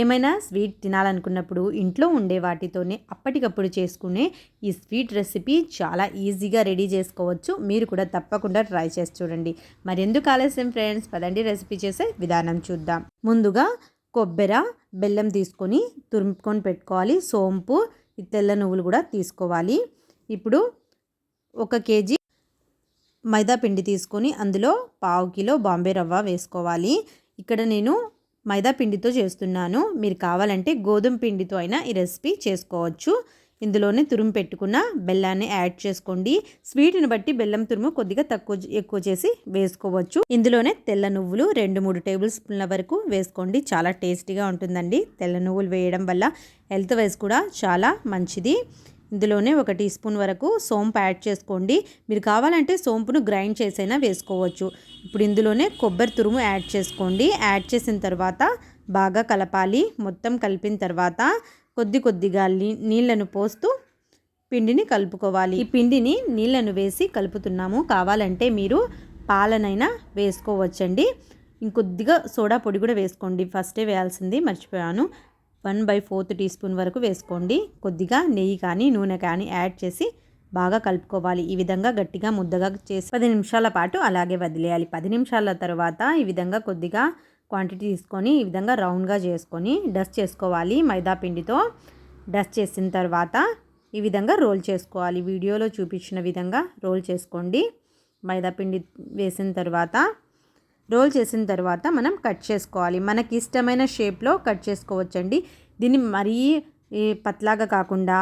ఏమైనా స్వీట్ తినాలనుకున్నప్పుడు ఇంట్లో ఉండే వాటితోనే అప్పటికప్పుడు చేసుకునే ఈ స్వీట్ రెసిపీ చాలా ఈజీగా రెడీ చేసుకోవచ్చు. మీరు కూడా తప్పకుండా ట్రై చేసి చూడండి. మరి ఎందుకు ఆలస్యం ఫ్రెండ్స్? పదండి రెసిపీ చేసే విధానం చూద్దాం. ముందుగా కొబ్బెర బెల్లం తీసుకొని తురుముకొని పెట్టుకోవాలి. సోంపు తెల్ల నువ్వులు కూడా తీసుకోవాలి. ఇప్పుడు ఒక కేజీ మైదా పిండి తీసుకొని అందులో పావు కిలో బాంబే రవ్వ వేసుకోవాలి. ఇక్కడ నేను మైదా పిండితో చేస్తున్నాను. మీరు కావాలంటే గోధుమ పిండితో అయినా ఈ రెసిపీ చేసుకోవచ్చు. ఇందులోనే తురుము పెట్టుకున్న బెల్లాన్ని యాడ్ చేసుకోండి. స్వీట్ని బట్టి బెల్లం తురుము కొద్దిగా తక్కువ ఎక్కువ చేసి వేసుకోవచ్చు. ఇందులోనే తెల్ల నువ్వులు రెండు మూడు టేబుల్ స్పూన్ల వరకు వేసుకోండి. చాలా టేస్టీగా ఉంటుందండి. తెల్ల నువ్వులు వేయడం వల్ల హెల్త్ వైజ్ కూడా చాలా మంచిది. ఇందులోనే ఒక టీ స్పూన్ వరకు సోంపు యాడ్ చేసుకోండి. మీరు కావాలంటే సోంపును గ్రైండ్ చేసైనా వేసుకోవచ్చు. ఇప్పుడు ఇందులోనే కొబ్బరి తురుము యాడ్ చేసుకోండి. యాడ్ చేసిన తర్వాత బాగా కలపాలి. మొత్తం కలిపిన తర్వాత కొద్ది కొద్దిగా నీళ్ళను పోస్తూ పిండిని కలుపుకోవాలి. ఈ పిండిని నీళ్ళను వేసి కలుపుతున్నాము. కావాలంటే మీరు పాలనైనా వేసుకోవచ్చండి. ఇంకొద్దిగా సోడా పొడి కూడా వేసుకోండి. ఫస్టే వేయాల్సింది మర్చిపోయాను. One by fourth teaspoon వరకు వేసుకోండి. కొద్దిగా నెయ్యి కానీ నూనె కానీ యాడ్ చేసి బాగా కలుపుకోవాలి. ఈ విధంగా గట్టిగా ముద్దగా చేసి పది నిమిషాల పాటు అలాగే వదిలేయాలి. పది నిమిషాల తర్వాత ఈ విధంగా కొద్దిగా క్వాంటిటీ తీసుకొని ఈ విధంగా రౌండ్గా చేసుకొని డస్ట్ చేసుకోవాలి మైదా పిండితో. డస్ట్ చేసిన తర్వాత ఈ విధంగా రోల్ చేసుకోవాలి. వీడియోలో చూపించిన విధంగా రోల్ చేసుకోండి. మైదా పిండి వేసిన తర్వాత రోల్ చేసిన తర్వాత మనం కట్ చేసుకోవాలి. మనకి ఇష్టమైన షేప్లో కట్ చేసుకోవచ్చండి. దీన్ని మరీ పత్లాగా కాకుండా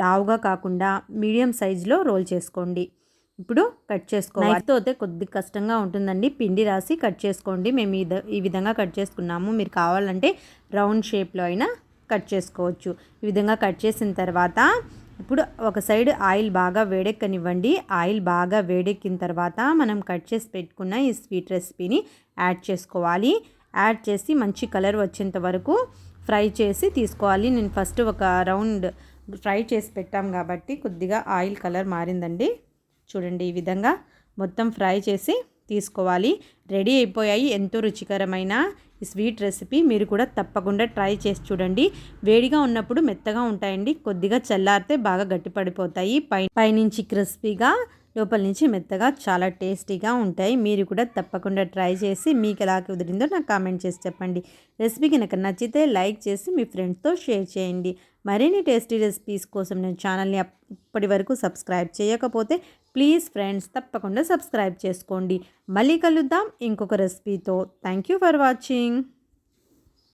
లావుగా కాకుండా మీడియం సైజులో రోల్ చేసుకోండి. ఇప్పుడు కట్ చేసుకోవాలి. నైఫ్తో అయితే కొద్ది కష్టంగా ఉంటుందండి. పిండి రాసి కట్ చేసుకోండి. మేము ఈ విధంగా కట్ చేసుకున్నాము. మీరు కావాలంటే రౌండ్ షేప్లో అయినా కట్ చేసుకోవచ్చు. ఈ విధంగా కట్ చేసిన తర్వాత ఇప్పుడు ఒక సైడ్ ఆయిల్ బాగా వేడెక్కనివ్వండి. ఆయిల్ బాగా వేడెక్కిన తర్వాత మనం కట్ చేసి పెట్టుకున్న ఈ స్వీట్ రెసిపీని యాడ్ చేసుకోవాలి. యాడ్ చేసి మంచి కలర్ వచ్చేంత వరకు ఫ్రై చేసి తీసుకోవాలి. నేను ఫస్ట్ ఒక రౌండ్ ఫ్రై చేసి పెట్టాం కాబట్టి కొద్దిగా ఆయిల్ కలర్ మారిందండి. చూడండి ఈ విధంగా మొత్తం ఫ్రై చేసి తీసుకోవాలి. రెడీ అయిపోయాయి. ఎంతో రుచికరమైన ఈ స్వీట్ రెసిపీ. మీరు కూడా తప్పకుండా ట్రై చేసి చూడండి. వేడిగా ఉన్నప్పుడు మెత్తగా ఉంటాయండి. కొద్దిగా చల్లారితే బాగా గట్టిపడిపోతాయి. పై పైనుంచి క్రిస్పీగా లోపల నుంచి మెత్తగా చాలా టేస్టీగా ఉంటాయి. మీరు కూడా తప్పకుండా ట్రై చేసి మీకు ఎలా కుదిరిందో నాకు కామెంట్ చేసి చెప్పండి. రెసిపీ కనుక నచ్చితే లైక్ చేసి మీ ఫ్రెండ్స్తో షేర్ చేయండి. మరిన్ని టేస్టీ రెసిపీస్ కోసం నేను ఛానల్ని ఇప్పటి వరకు సబ్స్క్రైబ్ చేయకపోతే ప్లీజ్ ఫ్రెండ్స్ తప్పకుండా సబ్స్క్రైబ్ చేసుకోండి. మళ్ళీ కలుద్దాం. ఇంకొక రెసిపీతో. Thank you for watching.